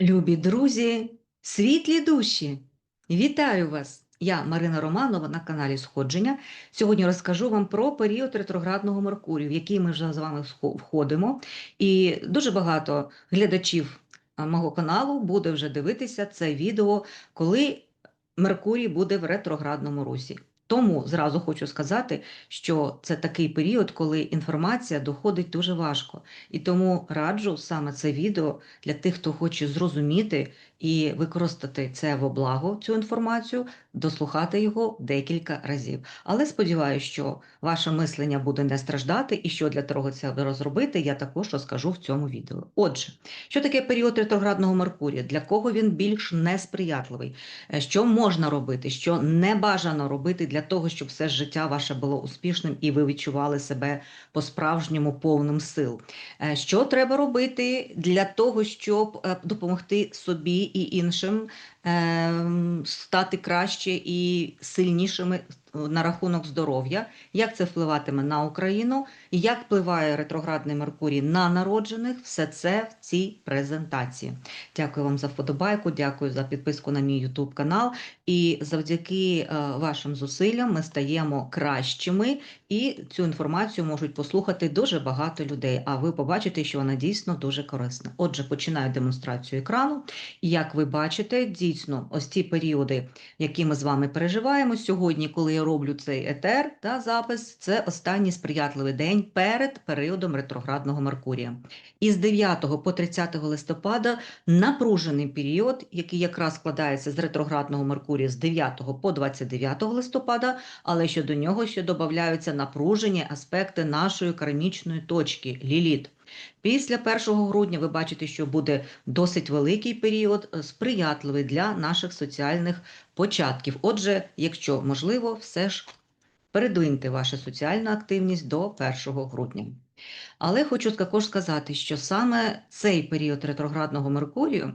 Любі друзі, світлі душі! Вітаю вас! Я Марина Романова на каналі Сходження. Сьогодні розкажу вам про період ретроградного Меркурію, в який ми вже з вами вхо- входимо. І дуже багато глядачів мого каналу буде вже дивитися це відео, коли Меркурій буде в ретроградному русі. Тому зразу хочу сказати, що це такий період, коли інформація доходить дуже важко. І тому раджу саме це відео для тих, хто хоче зрозуміти і використати це во благо, цю інформацію, дослухати його декілька разів. Але сподіваюся, що ваше мислення буде не страждати, і що для того це розробити, я також розкажу в цьому відео. Отже, що таке період ретроградного Меркурія? Для кого він більш несприятливий? Е, Що можна робити, що не бажано робити для того, щоб все життя ваше було успішним і ви відчували себе по-справжньому повним сил? Е, Що треба робити для того, щоб е, допомогти собі і іншим ем, стати краще і сильнішими на рахунок здоров'я? Як це впливатиме на Україну? Як впливає ретроградний Меркурій на народжених? Все це в цій презентації. Дякую вам за вподобайку, дякую за підписку на мій YouTube канал. І завдяки е, вашим зусиллям ми стаємо кращими, і цю інформацію можуть послухати дуже багато людей. А ви побачите, що вона дійсно дуже корисна. Отже, починаю демонстрацію екрану. Як ви бачите, дійсно, ось ці періоди, які ми з вами переживаємо сьогодні, коли роблю цей етер та запис, це останній сприятливий день перед періодом ретроградного Меркурія. Із 9 по 30 листопада напружений період, який якраз складається з ретроградного Меркурія з 9 по 29 листопада, але що до нього ще додаються напружені аспекти нашої кармічної точки Ліліт. Після 1 грудня ви бачите, що буде досить великий період, е, сприятливий для наших соціальних початків. Отже, якщо можливо, все ж передвиньте вашу соціальну активність до 1 грудня. Але хочу також сказати, що саме цей період ретроградного Меркурію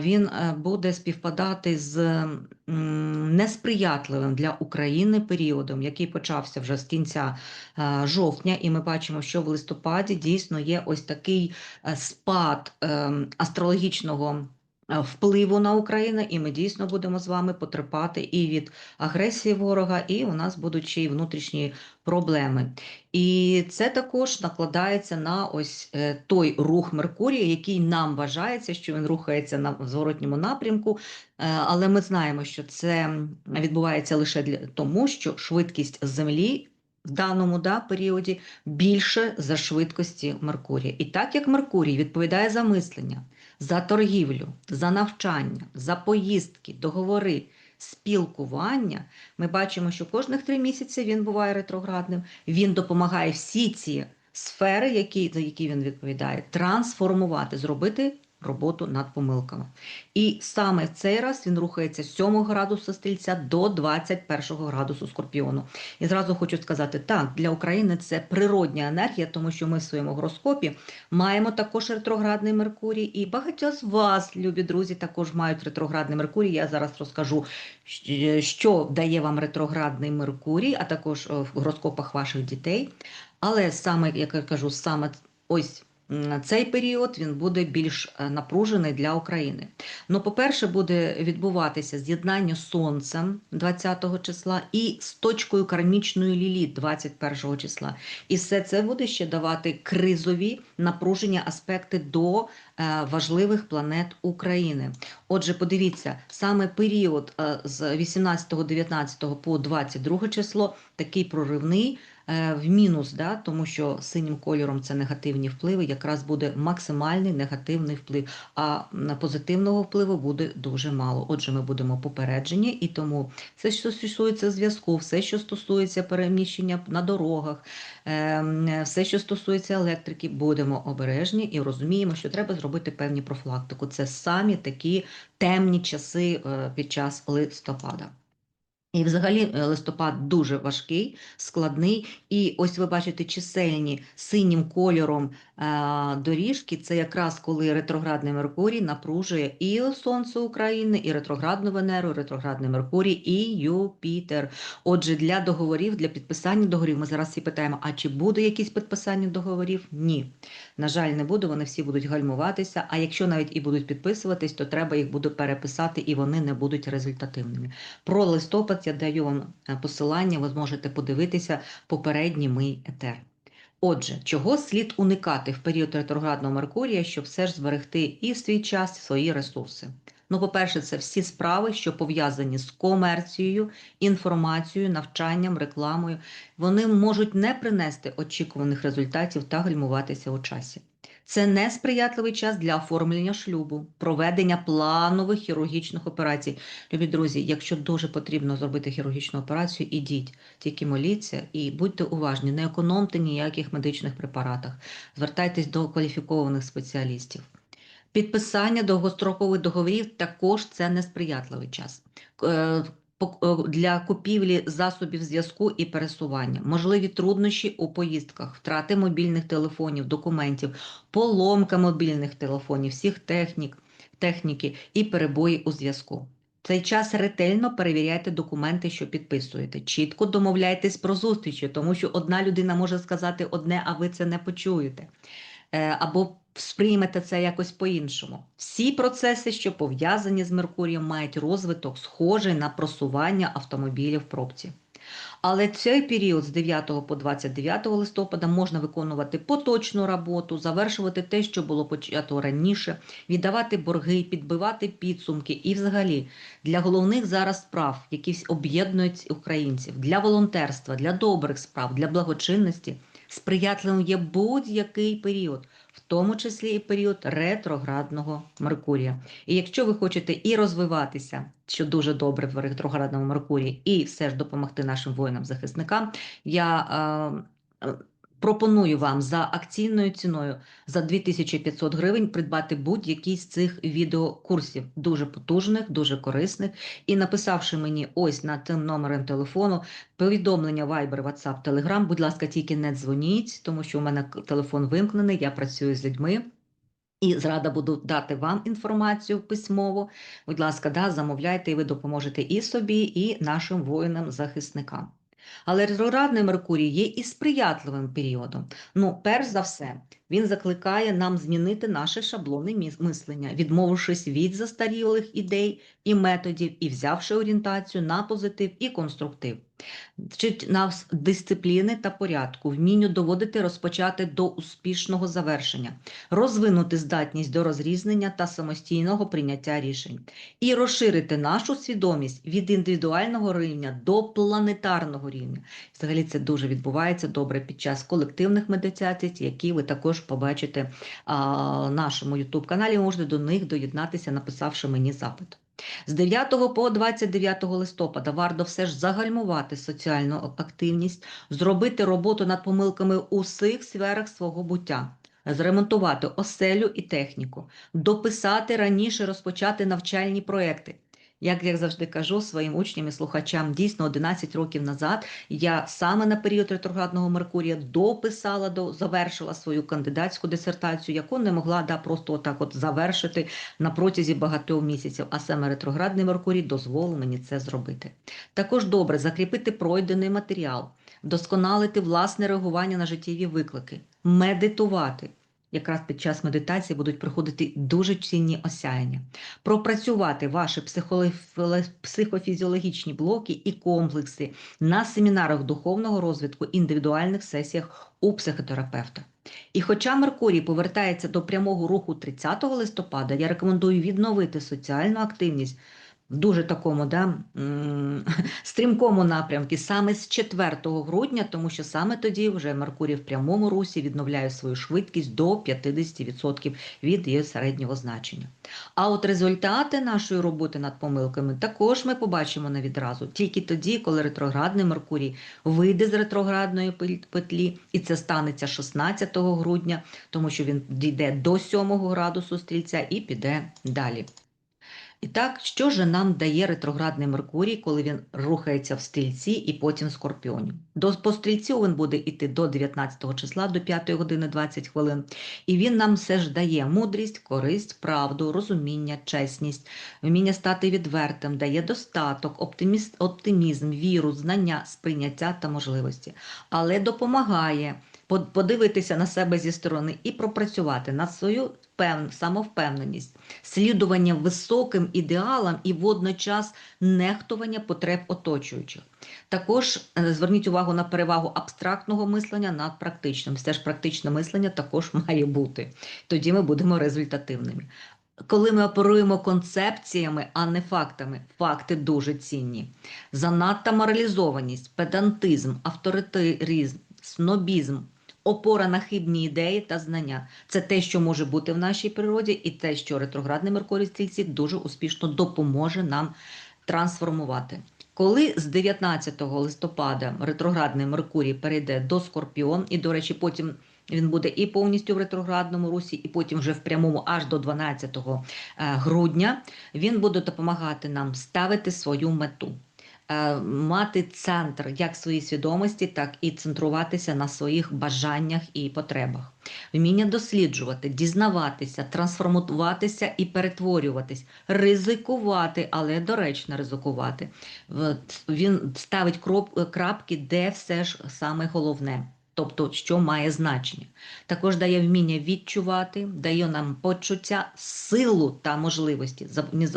він е, буде співпадати з несприятливим для України періодом, який почався вже з кінця е, жовтня, і ми бачимо, що в листопаді дійсно є ось такий е, спад е, астрологічного. Е, Впливу на Україну, і ми дійсно будемо з вами потерпати і від агресії ворога, і у нас будуть ще й внутрішні проблеми. І це також накладається на ось е, той рух Меркурія, який нам вважається, що він рухається на зворотньому напрямку. Е, Але ми знаємо, що це відбувається лише для тому, що швидкість Землі в даному да, періоді більше за швидкості Меркурія. І так як Меркурій відповідає за мислення, за торгівлю, за навчання, за поїздки, договори, спілкування, ми бачимо, що кожних три місяці він буває ретроградним. Він допомагає всі ці сфери, які, за які він відповідає, трансформувати, зробити роботу над помилками. І саме в цей раз він рухається з 7 градусу стрільця до 21 градусу скорпіону. І зразу хочу сказати, так, для України це природня енергія, тому що ми в своєму гороскопі маємо також ретроградний Меркурій, і багато з вас, любі друзі, також мають ретроградний Меркурій. Я зараз розкажу, що дає вам ретроградний Меркурій, а також е, в гороскопах ваших дітей. Але саме, як я кажу, саме ось цей період він буде більш е, напружений для України. Ну, по-перше, буде відбуватися з'єднання з сонцем 20 числа і з точкою кармічної ліліт 21 числа. І все це буде ще давати кризові напруження аспекти до е, важливих планет України. Отже, подивіться, саме період е, з 18-19 по 22 число такий проривний в мінус, да, тому що синім кольором це негативні впливи, якраз буде максимальний негативний вплив, а позитивного впливу буде дуже мало. Отже, ми будемо попереджені, і тому все, що стосується зв'язку, все, що стосується переміщення на дорогах, ем, все, що стосується електрики, будемо обережні і розуміємо, що треба зробити певні профілактику. Це самі такі темні часи е, під час листопада. І взагалі е, листопад дуже важкий, складний. І ось ви бачите чисельні синім кольором е, доріжки. Це якраз коли ретроградний Меркурій напружує і Сонце України, і ретроградну Венеру, ретроградний Меркурій, і Юпітер. Отже, для договорів, для підписання договорів, ми зараз всі питаємо: а чи буде якісь підписання договорів? Ні. На жаль, не буде. Вони всі будуть гальмуватися. А якщо навіть і будуть підписуватись, то треба їх буде переписати, і вони не будуть результативними. Про листопад я даю вам е, посилання, ви зможете подивитися попередній мій етер. Отже, чого слід уникати в період ретроградного Меркурія, щоб все ж зберегти і свій час, і свої ресурси? Ну, по-перше, це всі справи, що пов'язані з комерцією, інформацією, навчанням, рекламою. Вони можуть не принести очікуваних результатів та гальмуватися у часі. Це несприятливий час для оформлення шлюбу, проведення планових хірургічних операцій. Любі друзі, якщо дуже потрібно зробити хірургічну операцію, ідіть, тільки моліться і будьте уважні, не економте ніяких медичних препаратах, звертайтесь до кваліфікованих спеціалістів. Підписання довгострокових договорів також це несприятливий час. Е, Для купівлі засобів зв'язку і пересування, можливі труднощі у поїздках, втрати мобільних телефонів, документів, поломка мобільних телефонів, всіх технік, техніки і перебої у зв'язку. Цей час ретельно перевіряйте документи, що підписуєте. Чітко домовляйтесь про зустрічі, тому що одна людина може сказати одне, а ви це не почуєте. Е, Або сприймете це якось по-іншому. Всі процеси, що пов'язані з Меркурієм, мають розвиток, схожий на просування автомобілів в пробці. Але цей період з 9 по 29 листопада можна виконувати поточну роботу, завершувати те, що було почато раніше, віддавати борги, підбивати підсумки. І, взагалі, для головних зараз справ, які об'єднують українців, для волонтерства, для добрих справ, для благочинності, сприятливим є будь-який період, в тому числі і період ретроградного Меркурія. І якщо ви хочете і розвиватися, що дуже добре в ретроградному Меркурії, і все ж допомогти нашим воїнам-захисникам, я е, пропоную вам за акційною ціною за 2500 гривень придбати будь-який з цих відеокурсів, дуже потужних, дуже корисних. І написавши мені ось на тим номером телефону повідомлення Viber, WhatsApp, Telegram, будь ласка, тільки не дзвоніть, тому що у мене телефон вимкнений, я працюю з людьми. І зрада буду дати вам інформацію письмово. Будь ласка, да, замовляйте, і ви допоможете і собі, і нашим воїнам-захисникам. Але ретроградний Меркурій є і сприятливим періодом. Ну, перш за все, він закликає нам змінити наше шаблони мислення, відмовившись від застарілих ідей і методів, і взявши орієнтацію на позитив і конструктив. Вчить нас дисципліни та порядку, вмінню доводити розпочати до успішного завершення, розвинути здатність до розрізнення та самостійного прийняття рішень, і розширити нашу свідомість від індивідуального рівня до планетарного рівня. Взагалі це дуже відбувається добре під час колективних медитацій, які ви також побачите а, в нашому youtube каналі. Можете до них доєднатися, написавши мені запит. З 9 по 29 листопада варто все ж загальмувати соціальну активність, зробити роботу над помилками у всіх сферах свого буття, зремонтувати оселю і техніку, дописати раніше розпочати навчальні проекти. Як я завжди кажу своїм учням і слухачам, дійсно 11 років назад я саме на період ретроградного Меркурія дописала, до, завершила свою кандидатську дисертацію, яку не могла да, просто отак от завершити на протязі багатьох місяців, а саме ретроградний Меркурій дозволив мені це зробити. Також добре закріпити пройдений матеріал, вдосконалити власне реагування на життєві виклики, медитувати. Якраз під час медитації будуть приходити дуже цінні осяяння, пропрацювати ваші психофізіологічні блоки і комплекси на семінарах духовного розвитку, індивідуальних сесіях у психотерапевта. І хоча Меркурій повертається до прямого руху 30 листопада, я рекомендую відновити соціальну активність в дуже такому да, стрімкому напрямку саме з 4 грудня, тому що саме тоді вже Меркурій в прямому русі відновляє свою швидкість до 50% від її середнього значення. А от результати нашої роботи над помилками також ми побачимо не відразу, тільки тоді, коли ретроградний Меркурій вийде з ретроградної петлі, і це станеться 16 грудня, тому що він дійде до 7 градусу стрільця і піде далі. І так, що ж нам дає ретроградний Меркурій, коли він рухається в стрільці і потім в скорпіоні? До по стрільцю він буде йти до 19 числа, до 5 години 20 хвилин. І він нам все ж дає мудрість, користь, правду, розуміння, чесність, вміння стати відвертим, дає достаток, оптиміст, оптимізм, віру, знання, сприйняття та можливості, але допомагає под- подивитися на себе зі сторони і пропрацювати над свою пев- самовпевненість, слідування високим ідеалам і водночас нехтування потреб оточуючих. Також е, зверніть увагу на перевагу абстрактного мислення над практичним. Все ж практичне мислення також має бути. Тоді ми будемо результативними. Коли ми оперуємо концепціями, а не фактами, факти дуже цінні. Занадта моралізованість, педантизм, авторитаризм, снобізм, опора на хибні ідеї та знання це те, що може бути в нашій природі, і те, що ретроградний Меркурій в стрільці дуже успішно допоможе нам трансформувати. Коли з 19 листопада ретроградний Меркурій перейде до Скорпіон, і, до речі, потім він буде і повністю в ретроградному русі, і потім вже в прямому аж до 12 е, грудня, він буде допомагати нам ставити свою мету. Е, Мати центр як своїй свідомості, так і центруватися на своїх бажаннях і потребах, вміння досліджувати, дізнаватися, трансформуватися і перетворюватись, ризикувати, але доречно ризикувати. Він ставить крапки, де все ж саме головне. Тобто, що має значення. Також дає вміння відчувати, дає нам почуття, силу та можливості.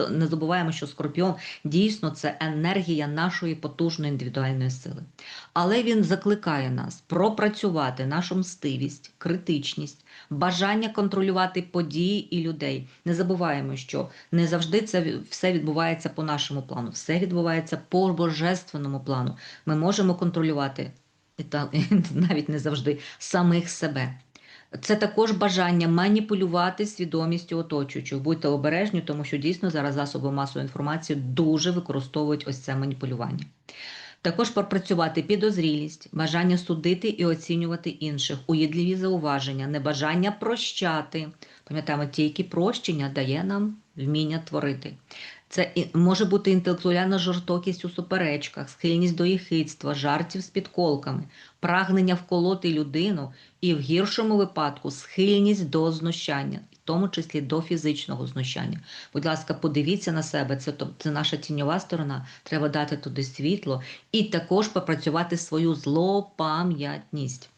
Не забуваємо, що скорпіон дійсно це енергія нашої потужної індивідуальної сили. Але він закликає нас пропрацювати нашу мстивість, критичність, бажання контролювати події і людей. Не забуваємо, що не завжди це все відбувається по нашому плану, все відбувається по божественному плану. Ми можемо контролювати та навіть не завжди самих себе. Це також бажання маніпулювати свідомістю оточуючих. Будьте обережні, тому що дійсно зараз засоби масової інформації дуже використовують ось це маніпулювання. Також пропрацювати підозрілість, бажання судити і оцінювати інших, уїдливі зауваження, небажання прощати. Пам'ятаємо, тільки прощення дає нам вміння творити. Це може бути інтелектуальна жорстокість у суперечках, схильність до єхидства, жартів з підколками, прагнення вколоти людину і в гіршому випадку схильність до знущання, в тому числі до фізичного знущання. Будь ласка, подивіться на себе, це, це наша тіньова сторона, треба дати туди світло і також попрацювати свою злопам'ятність.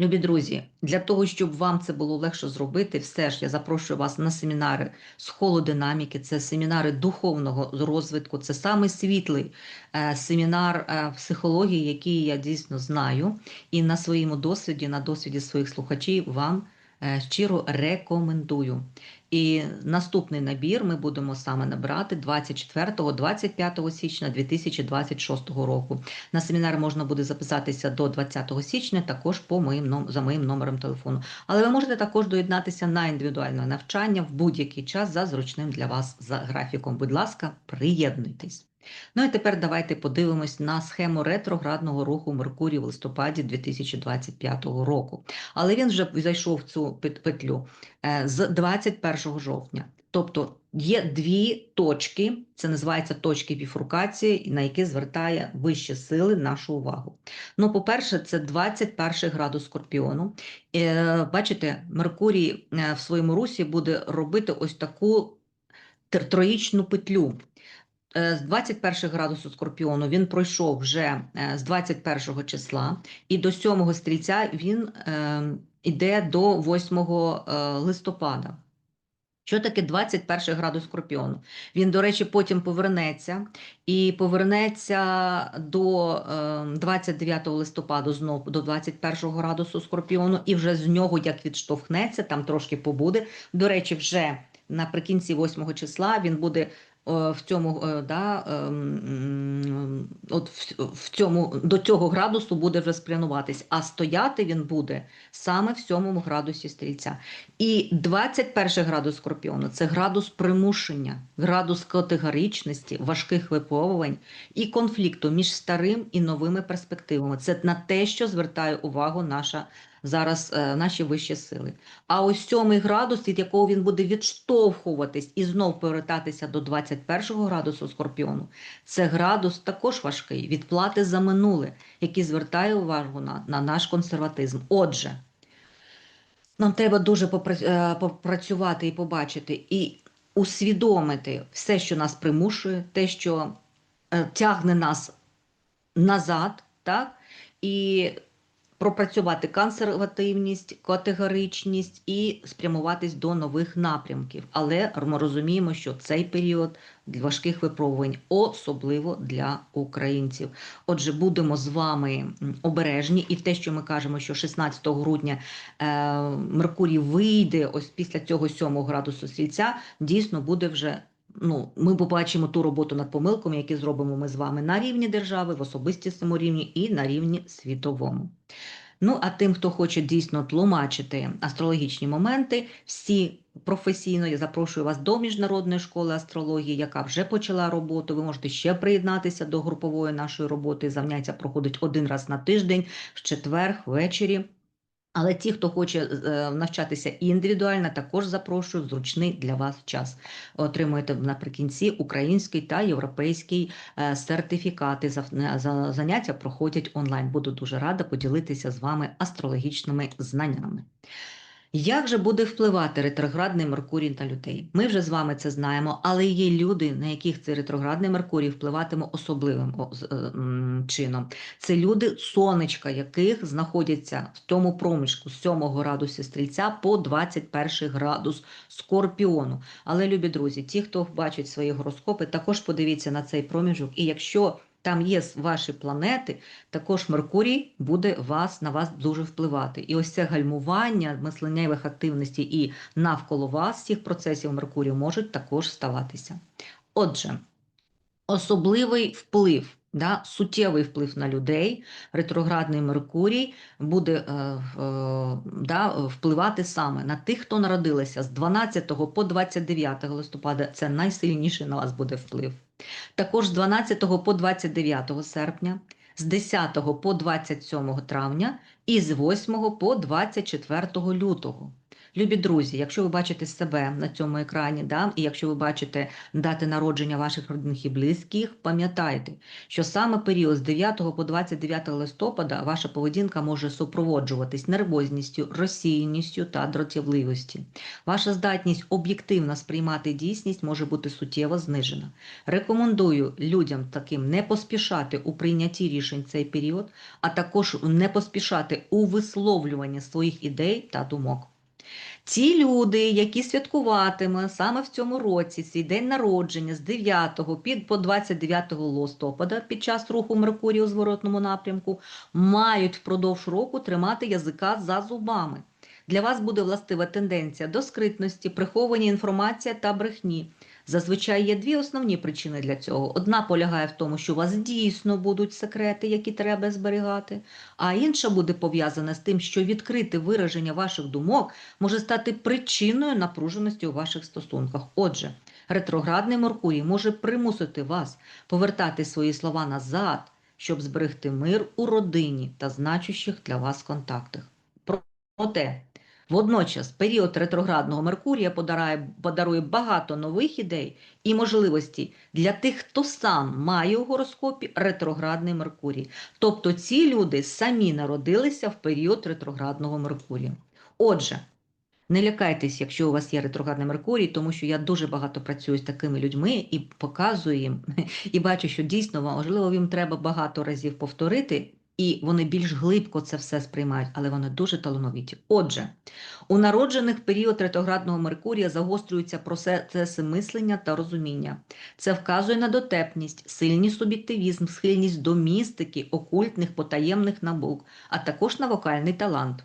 Любі друзі, для того, щоб вам це було легше зробити, все ж я запрошую вас на семінари з холодинаміки, це семінари духовного розвитку, це саме світлий е, семінар е, психології, який я дійсно знаю, і на своєму досвіді, на досвіді своїх слухачів вам е, щиро рекомендую. І наступний набір ми будемо саме набирати 24-25 січня 2026 року. На семінар можна буде записатися до 20 січня, також по моїм за моїм номером телефону. Але ви можете також доєднатися на індивідуальне навчання в будь-який час за зручним для вас за графіком. Будь ласка, приєднуйтесь. Ну і тепер давайте подивимось на схему ретроградного руху Меркурій в листопаді 2025 року. Але він вже зайшов в цю пет- петлю е, з 21 жовтня. Тобто є дві точки, це називається точки біфуркації, на які звертає вищі сили нашу увагу. Ну, по-перше, це 21 градус Скорпіону. Е, Бачите, Меркурій е, в своєму русі буде робити ось таку троїчну петлю. Е, З 21 градусу Скорпіону він пройшов вже е, з 21 числа, і до 7 стрільця він е, іде до 8 е, листопада. Що таке 21 градус Скорпіону? Він, до речі, потім повернеться і повернеться до е, 29 листопаду знову до 21 градусу Скорпіону, і вже з нього як відштовхнеться, там трошки побуде. До речі, вже наприкінці 8 числа він буде е, в цьому е, да, ем, от в, цьому до цього градусу буде вже спрямуватись, а стояти він буде саме в 7 градусі стрільця. І 21 градус Скорпіону це градус примушення, градус категоричності, важких випробувань і конфлікту між старим і новими перспективами. Це на те, що звертає увагу наша зараз е, наші вищі сили. А ось сьомий градус, від якого він буде відштовхуватись і знов повертатися до 21 градусу скорпіону, це градус також важкий, відплати за минуле, який звертає увагу на, на наш консерватизм. Отже, нам треба дуже е, попрацювати і побачити, і усвідомити все, що нас примушує, те, що е, тягне нас назад, так? І пропрацювати консервативність, категоричність і спрямуватись до нових напрямків. Але ми розуміємо, що цей період важких випробувань, особливо для українців. Отже, будемо з вами обережні, і те, що ми кажемо, що 16 грудня е, Меркурій вийде ось після цього 7 градусу стрільця, дійсно буде вже. Ну, ми побачимо ту роботу над помилками, які зробимо ми з вами на рівні держави, в особистісному рівні і на рівні світовому. Ну, а тим, хто хоче дійсно тлумачити астрологічні моменти, всі професійно, я запрошую вас до Міжнародної школи астрології, яка вже почала роботу. Ви можете ще приєднатися до групової нашої роботи. Заняття проходить один раз на тиждень, в четвер, ввечері. Але ті, хто хоче е, навчатися індивідуально, також запрошую зручний для вас час. Отримуєте наприкінці український та європейський е, сертифікати. За, за заняття проходять онлайн. Буду дуже рада поділитися з вами астрологічними знаннями. Як же буде впливати ретроградний Меркурій на людей? Ми вже з вами це знаємо, але є люди, на яких цей ретроградний Меркурій впливатиме особливим е, чином. Це люди, сонечка яких знаходяться в тому проміжку з 7 градусу стрільця по 21 градус скорпіону. Але, любі друзі, ті, хто бачить свої гороскопи, також подивіться на цей проміжок. І якщо там є ваші планети, також Меркурій буде вас на вас дуже впливати. І ось це гальмування мисленнєвих активностей і навколо вас цих процесів Меркурію можуть також ставатися. Отже, особливий вплив, да, суттєвий вплив на людей, ретроградний Меркурій буде е, е, да, впливати саме на тих, хто народилися з 12 по 29 листопада. Це найсильніший на вас буде вплив. Також з 12 по 29 серпня, з 10 по 27 травня і з 8 по 24 лютого. Любі друзі, якщо ви бачите себе на цьому екрані, да, і якщо ви бачите дати народження ваших родних і близьких, пам'ятайте, що саме період з 9 по 29 листопада ваша поведінка може супроводжуватись нервозністю, розсіяністю та дратівливості. Ваша здатність об'єктивно сприймати дійсність може бути суттєво знижена. Рекомендую людям таким не поспішати у прийнятті рішень цей період, а також не поспішати у висловлюванні своїх ідей та думок. Ті люди, які святкуватимуть саме в цьому році свій день народження з 9 під по 29 листопада під час руху Меркурію у зворотному напрямку, мають впродовж року тримати язика за зубами. Для вас буде властива тенденція до скритності, приховані інформація та брехні. Зазвичай є дві основні причини для цього. Одна полягає в тому, що у вас дійсно будуть секрети, які треба зберігати, а інша буде пов'язана з тим, що відкрите вираження ваших думок може стати причиною напруженості у ваших стосунках. Отже, ретроградний Меркурій може примусити вас повертати свої слова назад, щоб зберегти мир у родині та значущих для вас контактах. Проте, водночас період ретроградного Меркурія подарує, подарує багато нових ідей і можливостей для тих, хто сам має у гороскопі ретроградний Меркурій. Тобто ці люди самі народилися в період ретроградного Меркурія. Отже, не лякайтесь, якщо у вас є ретроградний Меркурій, тому що я дуже багато працюю з такими людьми і показую їм, і бачу, що дійсно можливо їм треба багато разів повторити, і вони більш глибко це все сприймають, але вони дуже талановиті. Отже, у народжених період ретроградного Меркурія загострюються процеси мислення та розуміння. Це вказує на дотепність, сильний суб'єктивізм, схильність до містики, окультних, потаємних набук, а також на вокальний талант.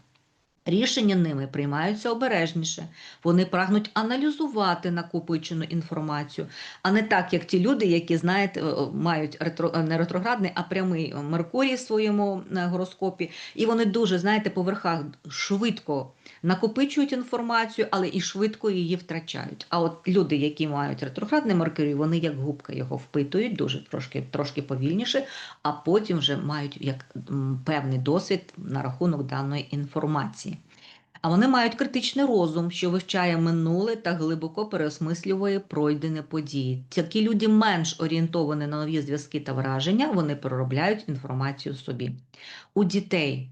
Рішення ними приймаються обережніше. Вони прагнуть аналізувати накопичену інформацію, а не так, як ті люди, які, знаєте, е, мають ретро, е, не ретроградний, а прямий Меркурій в своєму е, гороскопі. І вони дуже, знаєте, по верхах швидко накопичують інформацію, але і швидко її втрачають. А от люди, які мають ретроградний Меркурій, вони як губка його впитують дуже трошки, трошки повільніше, а потім вже мають як певний досвід на рахунок даної інформації. А вони мають критичний розум, що вивчає минуле та глибоко переосмислює пройдені події. Такі люди менш орієнтовані на нові зв'язки та враження, вони переробляють інформацію собі. У дітей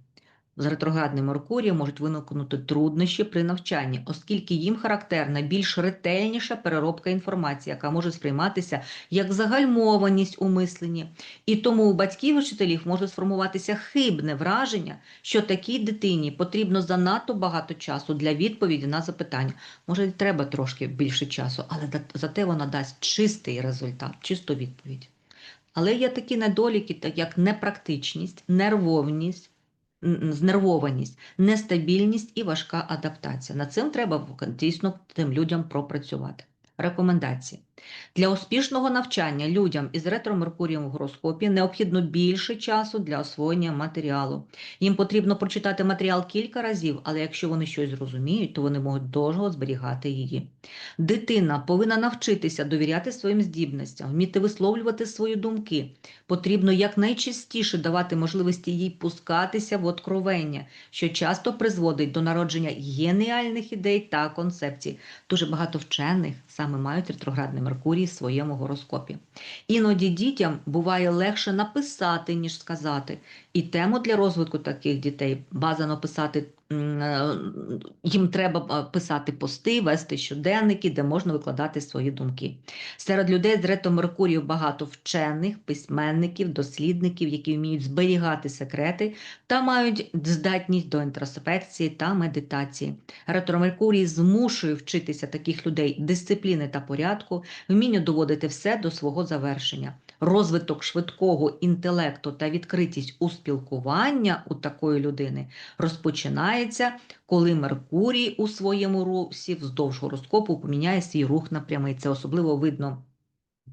з ретроградним Меркурієм можуть виникнути труднощі при навчанні, оскільки їм характерна більш ретельніша переробка інформації, яка може сприйматися як загальмованість у мисленні. І тому у батьків і вчителів може сформуватися хибне враження, що такій дитині потрібно занадто багато часу для відповіді на запитання. Може, треба трошки більше часу, але зате вона дасть чистий результат, чисту відповідь. Але є такі недоліки, так як непрактичність, нервовність, знервованість, нестабільність і важка адаптація. Над цим треба дійсно тим людям пропрацювати. Рекомендації. Для успішного навчання людям із ретро-Меркурієм в гороскопі необхідно більше часу для освоєння матеріалу. Їм потрібно прочитати матеріал кілька разів, але якщо вони щось зрозуміють, то вони можуть довго зберігати її. Дитина повинна навчитися довіряти своїм здібностям, вміти висловлювати свої думки. Потрібно якнайчастіше давати можливості їй пускатися в откровення, що часто призводить до народження геніальних ідей та концепцій. Дуже багато вчених саме мають ретроградний Меркурій в своєму гороскопі. Іноді дітям буває легше написати, ніж сказати. І тему для розвитку таких дітей бажано писати. Е, Їм треба е, писати пости, вести щоденники, де можна викладати свої думки. Серед людей з ретро Меркурію багато вчених, письменників, дослідників, які вміють зберігати секрети та мають здатність до інтроспекції та медитації. Ретро Меркурій змушує вчитися таких людей дисципліни та порядку, вмінню доводити все до свого завершення. Розвиток швидкого інтелекту та відкритість у спілкування у такої людини розпочинається, коли Меркурій у своєму русі вздовж гороскопу поміняє свій рух на прямий. Це особливо видно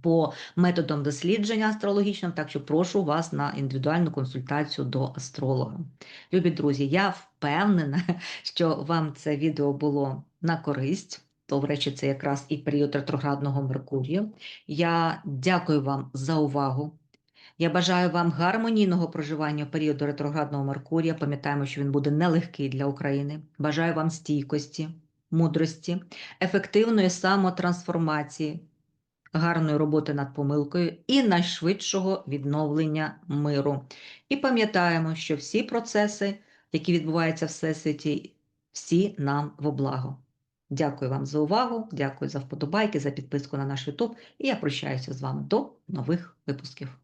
по методам дослідження астрологічним, так що прошу вас на індивідуальну консультацію до астролога. Любі друзі, я впевнена, що вам це відео було на користь. То, в речі, це якраз і період ретроградного Меркурію. Я дякую вам за увагу. Я бажаю вам гармонійного проживання періоду ретроградного Меркурія. Пам'ятаємо, що він буде нелегкий для України. Бажаю вам стійкості, мудрості, ефективної самотрансформації, гарної роботи над помилкою і найшвидшого відновлення миру. І пам'ятаємо, що всі процеси, які відбуваються в Всесвіті, всі нам во благо. Дякую вам за увагу, дякую за вподобайки, за підписку на наш YouTube. І я прощаюся з вами до нових випусків.